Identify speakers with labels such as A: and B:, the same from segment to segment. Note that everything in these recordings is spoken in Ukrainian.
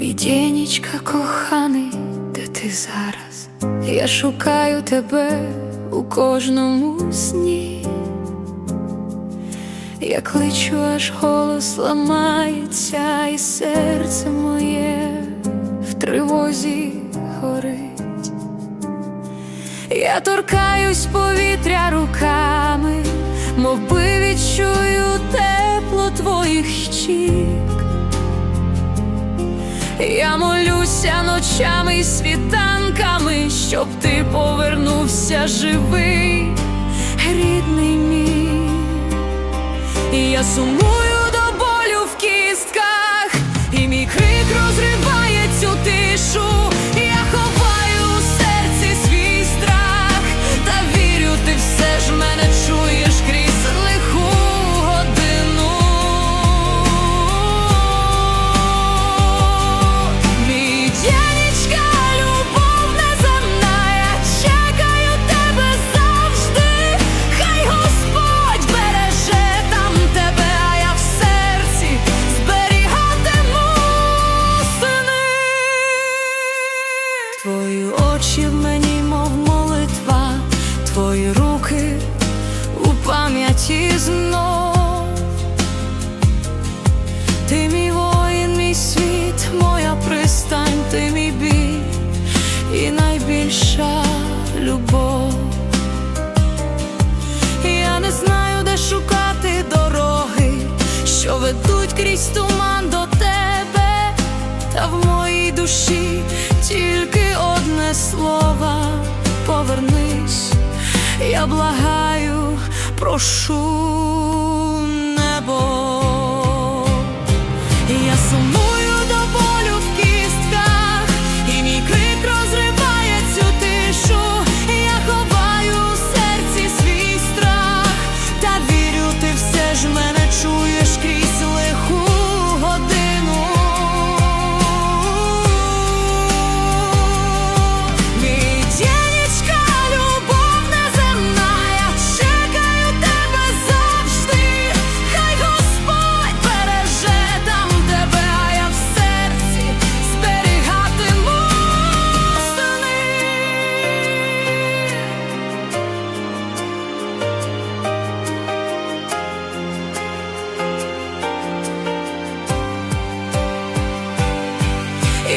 A: нічка, коханий, де ти зараз? Я шукаю тебе у кожному сні. Я кличу, аж голос ламається, і серце моє в тривозі горить. Я торкаюсь повітря руками, мов би відчую тепло твоїх щік. Я молюся ночами і світанками, щоб ти повернувся живий, рідний мій. І я сумую найбільша любов. Я не знаю, де шукати дороги, що ведуть крізь туман до тебе, та в моїй душі тільки одне слово повернись, я благаю, прошу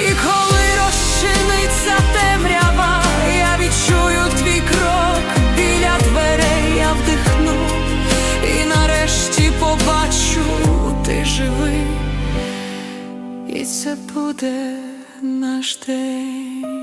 A: І коли розчиниться темрява, я відчую твій крок. Біля дверей, я вдихну. І нарешті побачу, ти живий, і це буде наш день.